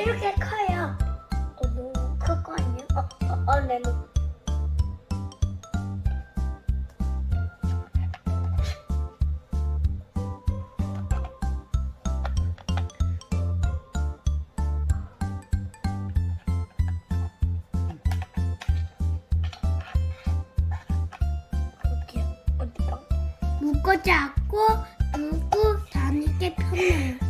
이렇게 커요. 어머, 그거 아니야? 어, 어, 어, 네, 네. 레몬. 묶어지 않고 안고 다니게 편해.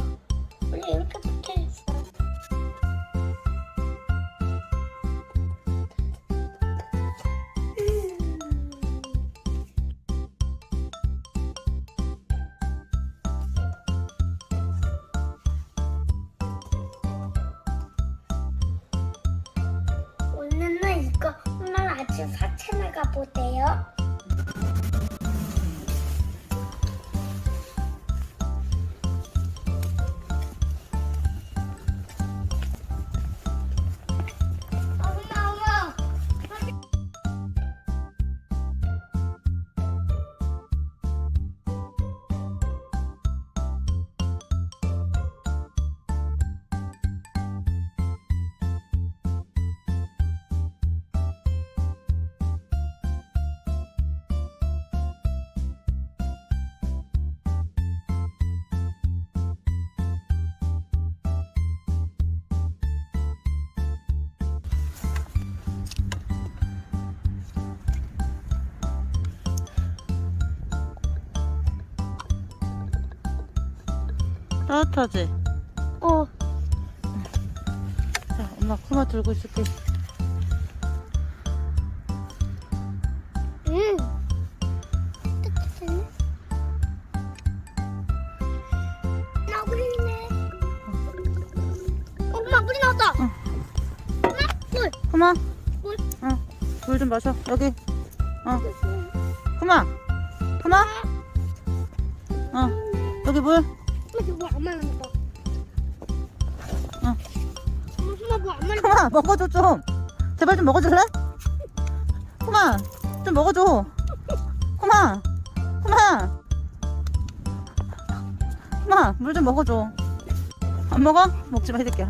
이거 오늘 아침 사체 나가 보세요. 따뜻하지? 어 자, 엄마 코마 들고 있을게. 응. 나고 있네. 엄마 물이 나왔다. 응. 엄마 물. 코마, 물. 응, 물좀 마셔. 여기. 어, 코마, 코마. 어, 여기 물. 지금 물안 말랐다. 응. 엄마 물안 말랐다. 코마, 먹어줘 좀. 제발 좀 먹어줄래? 코마, 좀 먹어줘. 코마, 코마. 코마, 물좀 먹어줘. 안 먹어? 먹지 마, 해줄게.